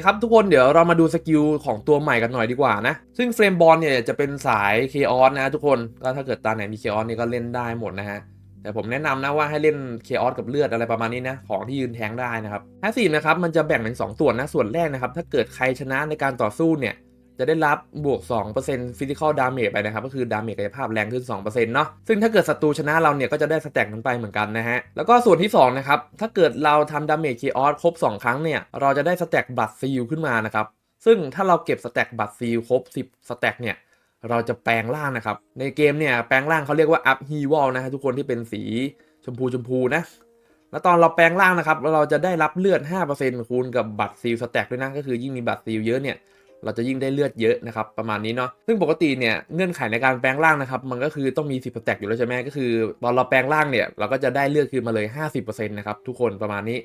คครับทุกคนเดี๋ยวเรามาดูสกิลของตัวใหม่กันหน่อยดีกว่านะ ซึ่งเฟรมบอลเนี่ยจะเป็นสายเคออสนะทุกคนก็ถ้าเกิดตาไหนมีเคออสนี่ก็เล่นได้หมดนะฮะแต่ผมแนะนำนะว่าให้เล่นเคออสกับเลือดอะไรประมาณนี้นะของที่ยืนแทงได้นะครับแพสซีฟนะครับมันจะแบ่งเป็น2ส่วนนะส่วนแรกนะครับถ้าเกิดใครชนะในการต่อสู้เนี่ย จะได้รับบวก 2% physical damage ไปนะครับ ก็คือ damage กายภาพแรงขึ้น 2%เนาะ ซึ่งถ้าเกิดศัตรูชนะเราเนี่ย ก็จะได้สแต็กนั้นไปเหมือนกันนะฮะ แล้วก็ส่วนที่ 2 นะครับ ถ้าเกิดเราทำ damage chaos ครบ 2 ครั้งเนี่ย เราจะได้สแต็กบัตรซีลขึ้นมานะครับ ซึ่งถ้าเราเก็บสแต็กบัตรซีลครบ 10 สแต็กเนี่ยเราจะแปลงร่างนะครับ ในเกมเนี่ยแปลงร่างเขาเรียกว่า up h e w a l นะฮะทุกคนที่เป็นสีชมพูชมพูนะแล้วตอนเราแปลงร่างนะครับ เราจะได้รับเลือด 5%คูณกับบัตรซีลสแต็กด้วยนะ ก็คือยิ่งมีบัตรซีลเยอะเนี่ย เราจะยิ่งได้เลือดเยอะนะครับประมาณนี้เนาะซึ่งปกติเนี่ยเงื่อนไขในการแปลงร่างนะครับมันก็คือต้องมี10สแต็กอยู่แล้วใช่ไหมก็คือตอนเราแปลงร่างเนี่ยเราก็จะได้เลือดคืนมาเลย 50%นะครับทุกคนประมาณนี้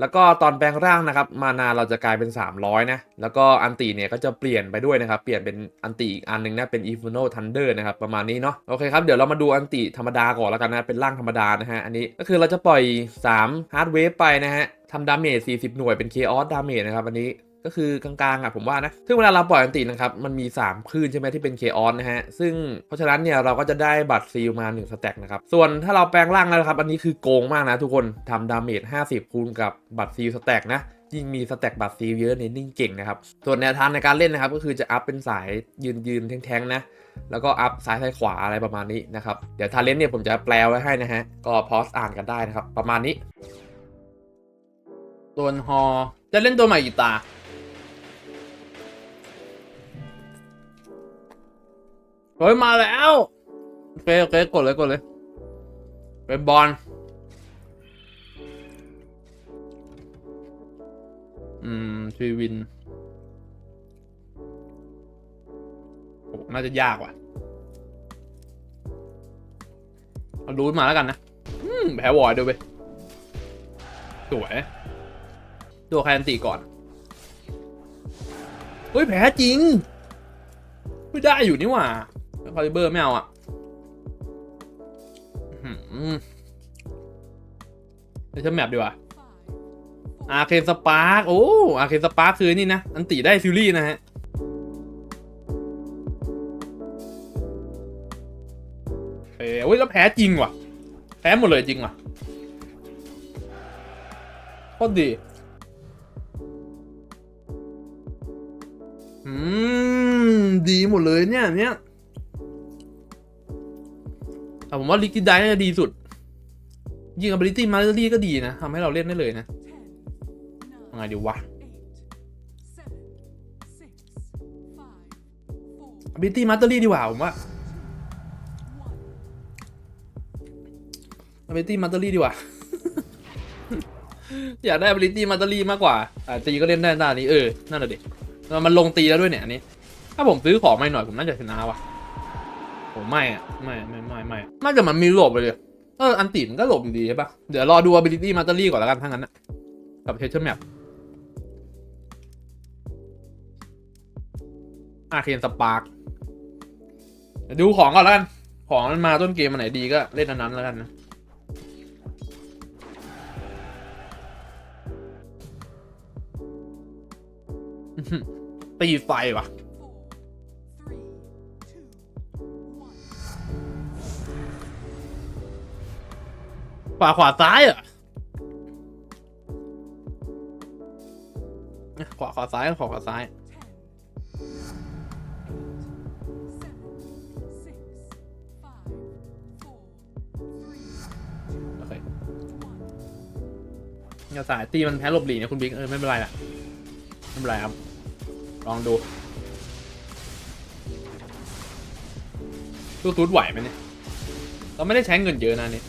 แล้วก็ตอนแปลงร่างนะครับมานาเราจะกลายเป็น 300นะแล้วก็อันติเนี่ยก็จะเปลี่ยนไปด้วยนะครับเปลี่ยนเป็นอันติอีกอันหนึงนะเป็น Inferno Thunder นะครับประมาณนี้เนาะโอเคครับเดี๋ยวเรามาดูอันติธรรมดาก่อนแล้วกันนะเป็นร่างธรรมดานะฮะอันนี้ก็คือเราจะปล่อย3 Hard Wave ไปนะฮะทำดาเมจ40 หน่วยเป็น Chaos Damage นะครับอันนี้ ก็คือกลางๆอะผมว่านะซึ่งเวลาเราปล่อยอันตินะครับมันมี 3 คลื่นใช่ไหมที่เป็นเคออนนะฮะซึ่งเพราะฉะนั้นเนี่ยเราก็จะได้บัตรซีลมา1สแต็กนะครับส่วนถ้าเราแปลงร่างแล้วครับอันนี้คือโกงมากนะทุกคนทำดาเมจ50 คูณกับบัตรซีลสแต็กนะยิ่งมีสแต็กบัตรซีลเยอะเนี่ยนิ่งเก่งนะครับส่วนแนวทางในการเล่นนะครับก็คือจะอัพเป็นสายยืนยืนๆแทงๆนะแล้วก็อัพซ้ายซ้ายขวาอะไรประมาณนี้นะครับเดี๋ยวทาเลนเนี่ยผมจะแปลไว้ให้นะฮะก็พอสอ่านกันได้นะครับประมาณนี้ตัวฮอจะเล่นตัวใหม่กี่ตา เฮ้ยมาแล้วโอเคโอเคกดเลยกดเลย เป็นบอลอืมทรีวินโอ้น่าจะยากว่ะเอารูทมาแล้วกันนะ อืมแพ้วอยด้วยเว้ยสวยตัวใคนตีก่อนเฮ้ยแพ้จริง ไม่ได้อยู่นี่หว่า คาลิเบอร์ไม่เอาอะอื้อหือไปเช่นแมปดีกว่าอาร์เคนสปาร์กโอ้อาร์เคนสปาร์กคือนี่นะ อันติได้ฟิลลี่นะฮะเอ้ยเว้ยแล้วแพ้จริงว่ะ แพ้หมดเลยจริงว่ะโคตรดีอืม ดีหมดเลยเนี่ยเนี่ย แต่ผมว่าลิกิดไดน่าจะดีสุด ยิง ability mastery ก็ดีนะทำให้เราเล่นได้เลยนะยังไงดีวะ ability mastery ดีกว่าผมว่า ability mastery ดีกว่า อยากได้ ability mastery มากกว่าอ่าตีก็เล่นได้ด้านนี้เออนั่นแหละดิมันลงตีแล้วด้วยเนี่ยอันนี้ ถ้าผมซื้อของไม่หน่อยผมน่าจะชนะว่ะ ผมไม่อะไม่ไม่ไม่ไม่น่าจะมันมีหลบไปเลยเอออันติมันก็หลบอยู่ดีใช่ปะเดี๋ยวรอดู ability mastery ก่อนแล้วกันทั้างนั้นนะกับ treasure map อาเคนสปาร์กดูของก่อนแล้วกัน ของมันมาต้นเกมมันไหนดีก็เล่นอันนั้นแล้วกันนะตีไฟวะ ขวาขวาซ้ายเหรอเนี่ยขวาขวาซ้ายขวาขวาซ้ายโอเคเนี่ยสายตีมันแพ้หลบหลีเนี่ยคุณบิ๊กเออไม่เป็นไรล่ะไม่เป็นไรครับ ลองดูตู้ตูดไหวไหมเนี่ย เราไม่ได้ใช้เงินเยอะนะเนี่ย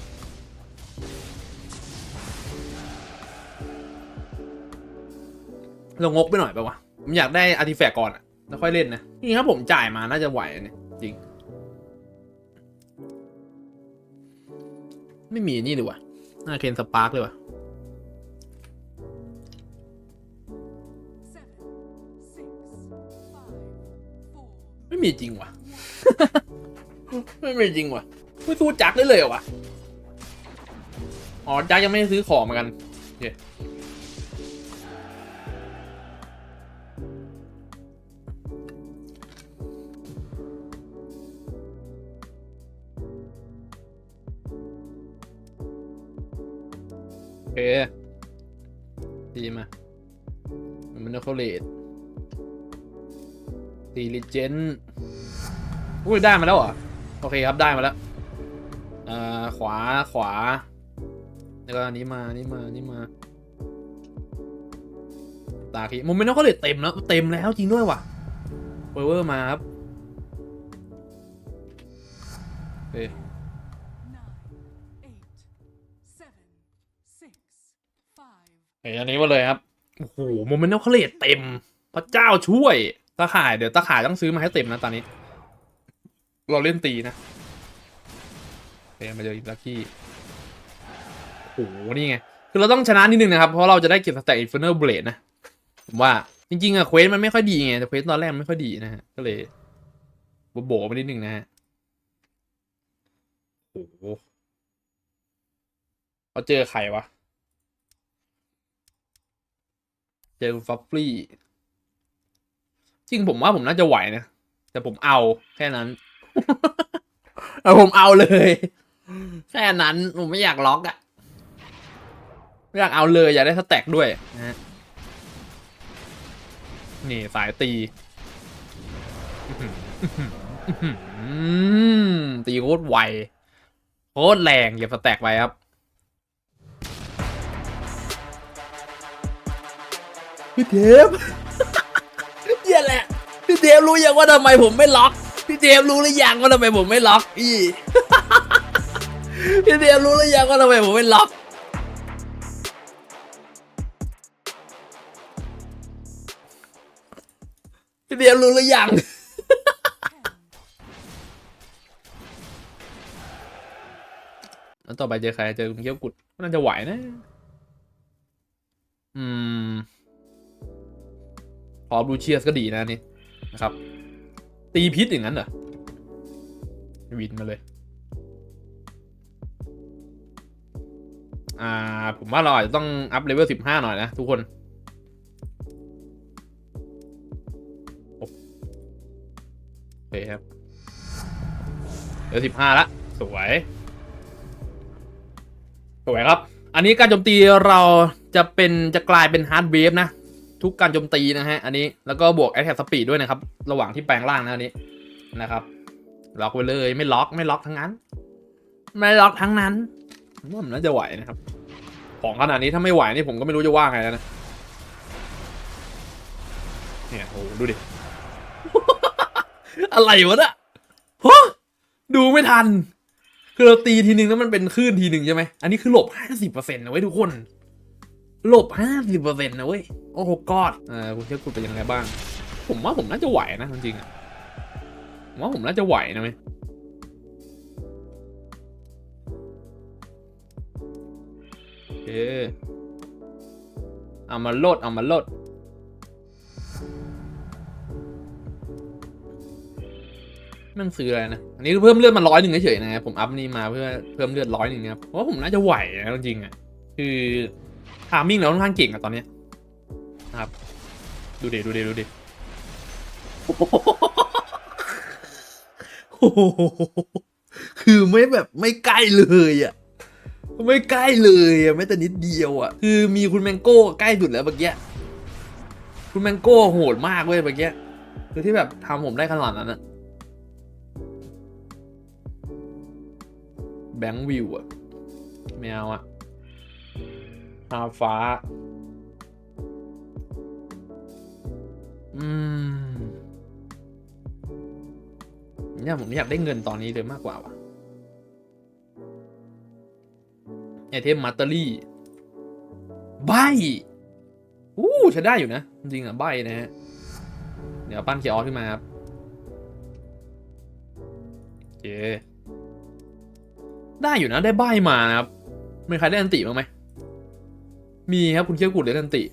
เรางกไปหน่อยปะวะผมอยากได้อาร์ติแฟกต์ก่อนอะแล้วค่อยเล่นนะจริงๆถ้าผมจ่ายมาน่าจะไหวเนี่ยจริง ไม่มีนี่ดีว่าน่าเคนสปาร์กเลยว่ะไม่มีจริงว่ะไม่มีจริงว่ะไม่สู้จักได้เลยเหรอวะอ๋อจักยังไม่ได้ซื้อของเหมือนกันโอเค ตีลิเจนอุ้ยได้มาแล้วเหรอ โอเคครับได้มาแล้วเอ่อขวาขวา แล้วก็อันนี้มานี่มานี่มา ตาคีโมเมนต์เขาเลดเต็มแล้ว เต็มแล้วจริงด้วยว่ะเวอร์เวอร์มาครับโอเค nine, eight, seven, six, five, เฮ้ยอันนี้มาเลยครับ โอ้โห โมเมนต์เขาเลดเต็ม พระเจ้าช่วย ตาข่ายเดี๋ยวตาข่ายต้องซื้อมาให้เต็มนะตอนนี้ เราเล่นตีนะโอเมาเจออีกลักกี้โอ้โหนี่ไง คือเราต้องชนะนิดนึงนะครับ เพราะเราจะได้เก็บสแต็กอินฟินิตเบลดนะ ผมว่าจริงๆอะเควสมันไม่ค่อยดีไง แต่เควสตอนแรกไม่ค่อยดีนะฮะ ก็เลยโบๆไปนิดนึงนะฮะ โอ้โหเขาเจอใครวะ เจอฟัฟฟี่ จริงผมว่าผมน่าจะไหวนะแต่ผมเอาแค่นั้นเอาผมเอาเลย แค่นั้นผมไม่อยากล็อกอะไม่อยากเอาเลยอยากได้สแต็กด้วยนะฮะนี่สายตีอื้อหืออื้อหืออื้อหือตีโคตรไวโคตรแรงเหยียบสแต็กไปครับพี่เทปเหี้ยแหละพี่ เทปรู้ยังว่าทำไมผมไม่ล็อก พี่เทปรู้หรือยังว่าทำไมผมไม่ล็อกอีพี่เทปรู้หรือยังว่าทำไมผมไม่ล็อกพี่เทปรู้หรือยังแล้วต่อไปเจอใครเจอคุณเขี้ยวกุดน่าจะไหวนะ อืมพอบูเชียสก็ดีนะนี่ นะครับ ตีพิษอย่างนั้นเหรอวินมาเลย อ่า ผมว่าเราอาจจะต้องอัพเลเวลสิบห้าหน่อยนะทุกคนโอเคครับเลเวลสิบห้าละ สวย สวยครับ อันนี้การโจมตีเราจะเป็นจะกลายเป็นฮาร์ดเวฟนะ ทุกการโจมตีนะฮะ อันนี้แล้วก็บวก Attack Speed ด้วยนะครับ ระหว่างที่แปลงร่างนะอันนี้นะครับล็อกไว้เลยไม่ล็อกไม่ล็อกทั้งนั้น ไม่ล็อกทั้งนั้นว่ามันน่าจะไหวนะครับ ของขนาดนี้ถ้าไม่ไหวนี่ผมก็ไม่รู้จะว่าไงแล้วนะเนี่ยโอ้ดูดิ อะไรวะเนี่ยฮะดูไม่ทัน คือเราตีทีนึงแล้วมันเป็นคลื่นทีหนึ่งใช่ไหมอันนี้คือหลบห้าสิบเปอร์เซ็นต์นะเว้ยทุกคน ลบห้าสิบเปอร์เซ็นต์นะเว้ย โอ้โหกอดเออคุณเชื่อคุณเป็นยังไงบ้าง ผมว่าผมน่าจะไหวนะจริงๆอะผมว่าผมน่าจะไหวนะเว้ยโอเคเอามาโลดเอามาโลดมันซื้ออะไรนะ อันนี้เพิ่มเลือดมาร้อยหนึ่งเฉยๆนะครับผมอัพนี่มาเพื่อเพิ่มเลือดร้อยหนึ่งนะครับเพราะว่าผมน่าจะไหวนะจริงๆอะ คือ ทามิ่งเราค่อนข้างเก่งอะตอนเนี้ยนะครับ ดูเดดูเดดูเดโอ้โหคือไม่แบบไม่ใกล้เลยอะไม่ใกล้เลยอะไม่แต่นิดเดียวอะคือมีคุณแมงโก้ใกล้สุดแล้วเมื่อกี้คุณแมงโก้โหดมากเว้ยเมื่อกี้คือที่แบบทำผมได้ขนาดนั้นอะแบงค์วิวอะไม่เอาอะ ฮาฟ้า อืมเนี่ยผมอยากได้เงินตอนนี้เลยมากกว่าว่ะไอเทมมัตเตอรี่ ใบอู้ใช้ได้อยู่นะ จริงๆอะใบนะฮะ เดี๋ยวปั้นเคียร์ออสขึ้นมาครับเคได้อยู่นะได้ใบมานะครับมีใครได้อันติบ้างไหม มีครับคุณเคียวกุดได้อันติ ten,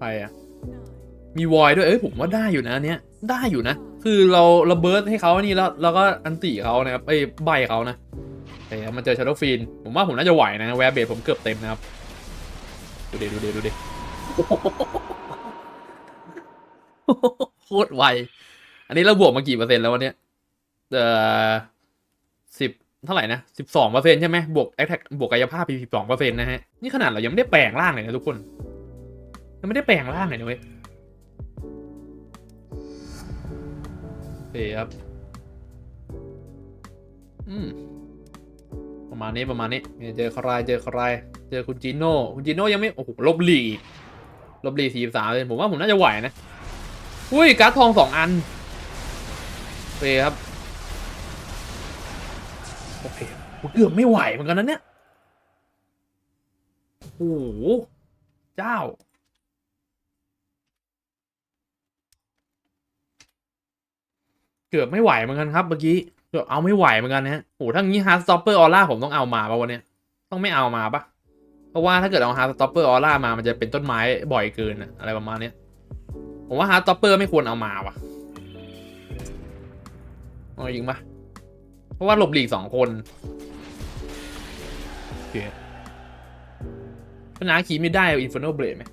ไปอะ nine, มีวอยด้วย เอ้ยผมว่าได้อยู่นะอันเนี้ย ได้อยู่นะ คือเราเราเบิร์ดให้เขานี่แล้วเราก็อันติเขานะครับเอ้ยใบเขานะแต่มันเจอชาร์ดฟีน ผมว่าผมน่าจะไหวนะแวร์เบดผมเกือบเต็มนะครับ ดูดิดูดิดูดิโคตรไว อันนี้เราบวกมากี่เปอร์เซ็นต์แล้ววันเนี้ย เอ่อสิบ เท่าไหร่นะสิบสองเปอร์เซ็นต์ใช่ไหมบวกแอคแท็กบวกกายภาพพีสองเปอร์เซ็นะฮะ นี่ขนาดเรายังไม่ได้แปลงร่างเลยนะทุกคน ยังไม่ได้แปลงร่างเลยนะเว้ยโอเคครับ อืม ประมาณนี้ประมาณนี้เนี่ยเจอใครเจอใครเจอคุณจิโน่ คุณจิโน่ยังไม่ โอ้โห ลบหลีกลบหลีสี่สามเลยผมว่าผมน่าจะไหวนะ อุ้ย การ์ดทองสองอันโอเคครับ โอเคเกือบไม่ไหวเหมือนกันนะเนี่ยโอ้โหเจ้า เกือบไม่ไหวเหมือนกันครับเมื่อกี้เกือบเอาไม่ไหวเหมือนกันนะโอ้ถ้างี้ฮาร์ดสต็อปเปอร์ออร่าผมต้องเอามาปะวันเนี้ยต้องไม่เอามาปะเพราะว่าถ้าเกิดเอาฮาร์ดสต็อปเปอร์ออร่ามามันจะเป็นต้นไม้บ่อยเกินอะอะไรประมาณเนี้ยผมว่าฮาร์ดสต็อปเปอร์ไม่ควรเอามาวะเอาจริงปะ ราะว่าหลบหลีกสองคนโอเคชนะคีไม่ได้อินฟ r น a เบรดไหม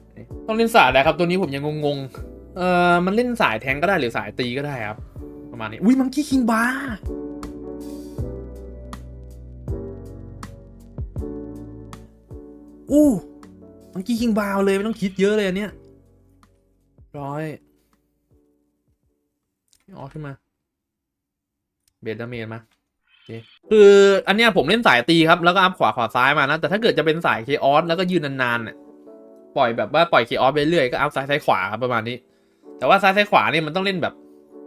ต้องเล่นสายอะไรครับ ตัวนี้ผมยังงงๆเออมันเล่นสายแทงก็ได้หรือสายตีก็ได้ครับ ประมาณนี้ อุ้ยมังกี้คิงบาร์อู้มังกี้คิงบาร์เลยไม่ต้องคิดเยอะเลยอันเนี้ยร้อยออกขึ้นมา เบสดาเมจมาโอเคืออันเนี้ยผมเล่นสายตีครับแล้วก็อัพขวาขวาซ้ายมานะแต่ถ้าเกิดจะเป็นสายเคออสแล้วก็ยืนนานๆเนี่ยปล่อยแบบว่าปล่อยเคออสไปเรื่อยก็อัพซ้ายซ้ายขวาครับประมาณนี้ แต่ว่าซ้ายซ้ายขวาเนี่ยมันต้องเล่นแบบ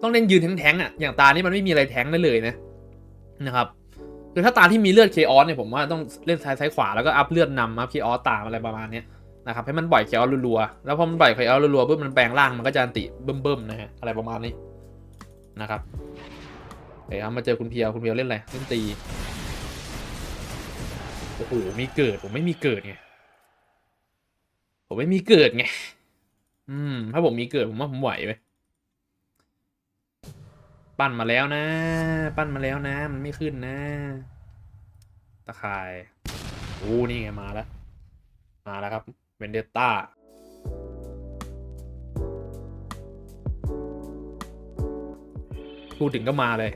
ต้องเล่นยืนแท้งๆอะอย่างตานี่มันไม่มีอะไรแท้งได้เลยนะนะครับคือถ้าตาที่มีเลือดเคออสเนี่ยผมว่าต้องเล่นซ้ายซ้ายขวาแล้วก็อัพเลือดนำอัพเคออสตามอะไรประมาณนี้นะครับให้มันปล่อยเคออสรัวๆแล้วพอมันปล่อยเคออสรัวๆปุ๊บมันแปลงร่างมันก็จะอันติเบิ่มๆนะฮะอะไรประมาณนี้นะครับ เดี๋ยมาเจอคุณเพียวคุณเพียวเล่นอะไรเล่นตีโอ้โหมีเกิดผมไม่มีเกิดไงผมไม่มีเกิดไงอืม ถ้าผมมีเกิดผมว่าผมไหวไหมปั้นมาแล้วนะ ปั้นมาแล้วนะ มันไม่ขึ้นนะ ตะข่ายโอ้นี่ไงมาแล้ว มาแล้วครับเวนเดต้าพูดถึงก็มาเลย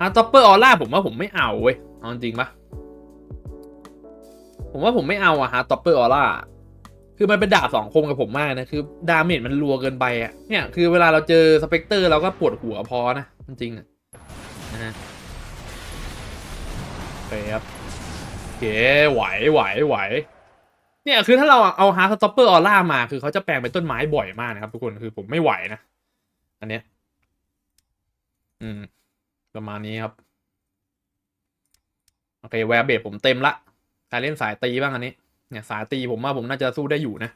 ฮาร์ตอปเปอร์ออร่าผมว่าผมไม่เอาเว้ยเอาจริงปะผมว่าผมไม่เอาอะฮาร์ตอปเปอร์ออร่าคือมันเป็นดาบสองคมกับผมมากนะ คือดาเมจมันรัวเกินไปอะเนี่ย คือเวลาเราเจอสเปกเตอร์เราก็ปวดหัวพอนะ จริงอะนะฮะโอเครับโอเคไหวไหวไหวเนี่ยคือถ้าเราเอาฮาร์สต็อปเปอร์ออร่ามา คือเขาจะแปลงเป็นต้นไม้บ่อยมากนะครับทุกคนคือผมไม่ไหวนะ อันเนี้ย อืม ประมาณนี้ครับ โอเคแวร์เบดผมเต็มละใครเล่นสายตีบ้างอันนี้ เนี่ยสายตีผมว่าผมน่าจะสู้ได้อยู่นะ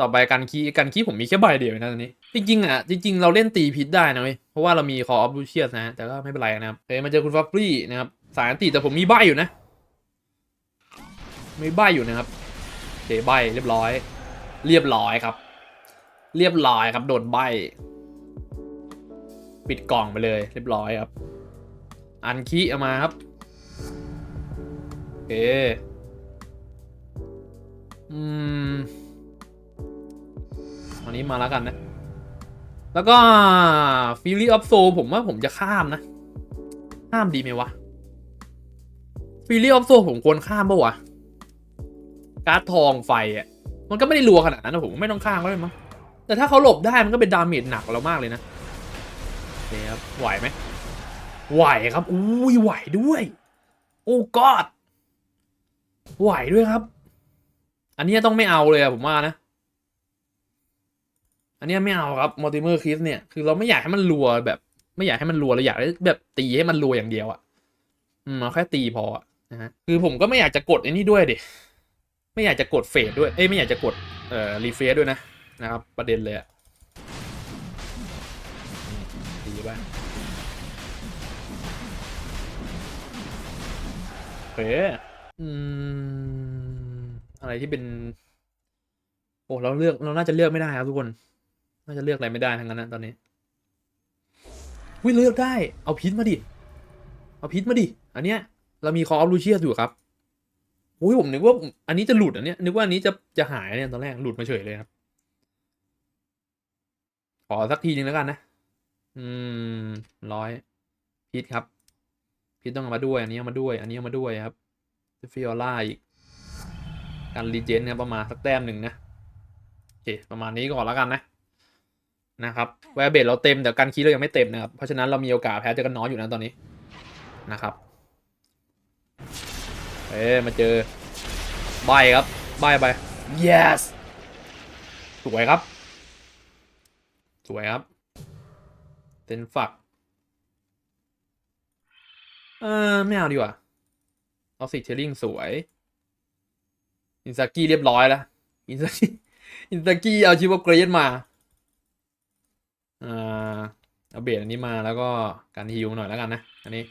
ต่อไปการคีการคีผมมีแค่ใบเดียวนะตอนนี้ จริงๆอะจริง ๆ เราเล่นตีพิษได้นะเว้ย เพราะว่าเรามีคอออฟลูเชียสนะแต่ก็ไม่เป็นไรนะครับโอเคมาเจอคุณฟัฟฟี่นะครับ สายตีแต่ผมมีใบอยู่นะ มีใบอยู่นะครับโอเคใบเรียบร้อย เรียบร้อยครับ เรียบร้อยครับโดนใบปิดกล่องไปเลย เรียบร้อยครับ อันคีเอามาครับโอเคอืมอันนี้มาแล้วกันนะ แล้วก็ฟิลลี่ออฟโซผมว่าผมจะข้ามนะ ข้ามดีไหมวะฟิลลี่ออฟโซผมควรข้ามปะวะ การ์ดทองไฟอะ มันก็ไม่ได้รัวขนาดนั้นนะผมไม่ต้องข้ามก็ได้มั้งแต่ถ้าเขาหลบได้มันก็เป็นดาเมจหนักกว่าเรามากเลยนะโอเคครับไหวไหม ไหวครับอุ้ยไหวด้วย โอ้กอดไหวด้วยครับ อันนี้ต้องไม่เอาเลยอะผมว่านะ อันนี้ไม่เอาครับมัลติเมอร์คริสเนี่ยคือเราไม่อยากให้มันรัวแบบ ไม่อยากให้มันรัวเราอยากแบบตีให้มันรัวอย่างเดียวอะอืมเอาแค่ตีพออะนะฮะคือผมก็ไม่อยากจะกดไอ้นี่ด้วยดิไม่อยากจะกดเฟดด้วยเอ้ยไม่อยากจะกดเอ่อรีเฟซด้วยนะนะครับ ประเด็นเลยอะ เคอืมอะไรที่เป็น โอ้เราเลือกเราน่าจะเลือกไม่ได้ครับทุกคน น่าจะเลือกอะไรไม่ได้ทั้งนั้นนะตอนนี้วิเลือกได้ เอาพิษมาดิ เอาพิษมาดิ อันเนี้ย เรามีคออฟลูเชียสอยู่ครับอุ้ยผมนึกว่าอันนี้จะหลุดอันเนี้ยนึกว่าอันนี้จะจะหายเนี่ยตอนแรกหลุดมาเฉยเลยครับ ขอสักทีนึงแล้วกันนะ อืมร้อยพีทครับ พีทต้องเอามาด้วย อันนี้เอามาด้วย อันนี้เอามาด้วยครับฟิโอล่าอีกการรีเจนเนี่ยประมาณสักแต้มหนึ่งนะโอเคประมาณนี้ก่อนแล้วกันนะนะครับแวร์เบดเราเต็มแต่การคีย์เรายังไม่เต็มนะครับเพราะฉะนั้นเรามีโอกาสแพ้เจอกันน้อยอยู่นะตอนนี้นะครับเอ๊มาเจอใบครับใบไป yes สวยครับ สวยครับเต็นฝัก เออไม่เอาดีกว่าเอาสิเทลลิงสวย อินซากิเรียบร้อยแล้ว อินซากิอินซากิเอาชิวเกรดมาอ่าเอาเบสอันนี้มาแล้วก็การฮิวหน่อยแล้วกันนะ อันนี้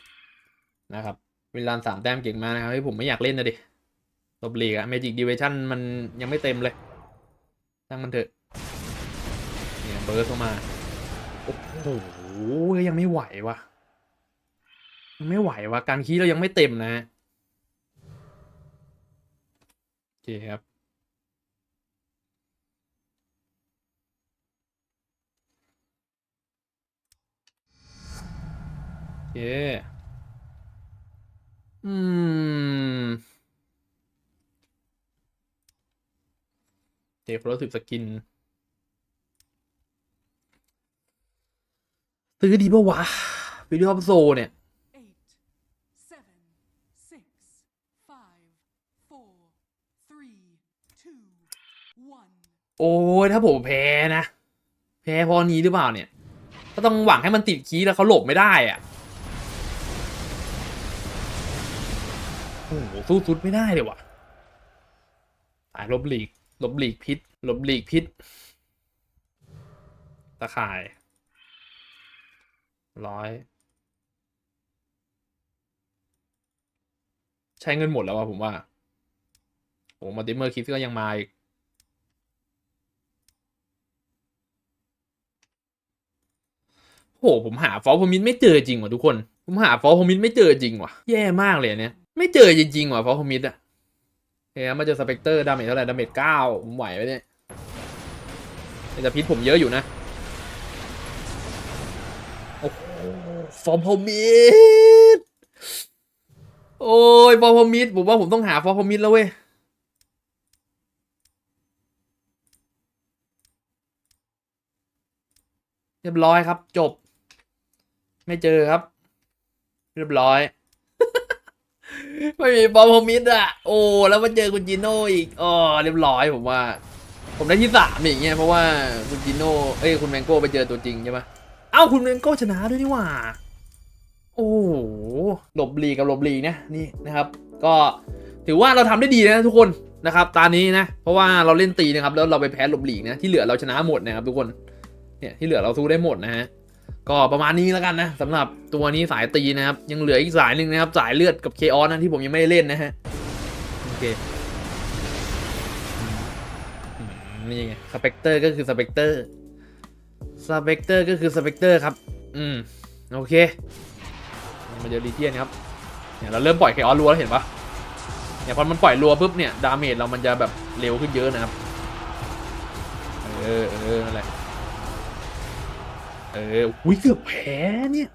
นะครับเวลาสามแต้มเก่งมากนะครับที่ผมไม่อยากเล่นนะดิลบลีกอะเมจิกดิเวชั่นมันยังไม่เต็มเลยตั้งมันเถอะเนี่ยเบิร์สเข้ามา โอ้โหยังไม่ไหววะยัง ไม่ไหววะการคีย์เรายังไม่เต็มนะโอเคครับโอเคอืมเทครถสิบสกิน ซื้อดีปะวะวิดีโอโซเนี่ย โอ้ยถ้าผมแพ้นะ แพ้พอนี้หรือเปล่าเนี่ย ก็ต้องหวังให้มันติดคีแล้วเขาหลบไม่ได้อะโอ้โหสู้สุดไม่ได้เลยว่ะสายลบหลีกลบหลีกพิษลบหลีกพิษตะข่ายร้อยใช้เงินหมดแล้วว่ะผมว่าโอ้มาติเมอร์คิดก็ยังมาอีก โหผมหาฟอลพมินไม่เจอจริงว่ะทุกคน ผมหาฟอลพมินไม่เจอจริงว่ะ แย่มากเลยเนี่ย ไม่เจอจริงๆว่ะฟอลพมินอะเฮ้ยมาเจอสเปกเตอร์ดาเมจเท่าไหร่ดาเมจเก้าผมไหวไหมเนี่ยแต่พิษผมเยอะอยู่นะโอ้โหฟอร์พมิดโอ้ยฟอร์พมิดผมว่าผมต้องหาฟอร์พมิดแล้วเว้ยเรียบร้อยครับจบ ไม่เจอครับ เรียบร้อย ไม่มีบอลพมิดอะ โอ้ แล้วมาเจอคุณจิโน่อีกอ๋อเรียบร้อยผมว่า ผมได้ที่สามอย่างเงี้ยเพราะว่าคุณจิโน่เอ้ยคุณแมงโก้ไปเจอตัวจริงใช่ปะเอ้าคุณแมงโก้ชนะด้วยนี่หว่า โอ้โหหลบลีกกับหลบลีกนะนี่นะครับ ก็ถือว่าเราทำได้ดีนะทุกคนนะครับตานี้นะ เพราะว่าเราเล่นตีนะครับ แล้วเราไปแพ้หลบลีกนะ ที่เหลือเราชนะหมดนะครับทุกคน เนี่ยที่เหลือเราสู้ได้หมดนะฮะ ก็ประมาณนี้แล้วกันนะสำหรับตัวนี้สายตีนะครับ ยังเหลืออีกสายหนึ่งนะครับ สายเลือดกับเคออสนะที่ผมยังไม่ได้เล่นนะฮะ โอเคนี่ไงสเปกเตอร์ก็คือสเปกเตอร์สเปกเตอร์ก็คือสเปกเตอร์ครับ อืม โอเคมาเจอลีเทียนครับเนี่ยเราเริ่มปล่อยเคออสรัวแล้วเห็นปะเนี่ยพอมันปล่อยรัวปุ๊บเนี่ยดาเมจเรามันจะแบบเร็วขึ้นเยอะนะครับ เออเออนั่นแหละเอ ออุ้ยเกือบแพ้เนี่ย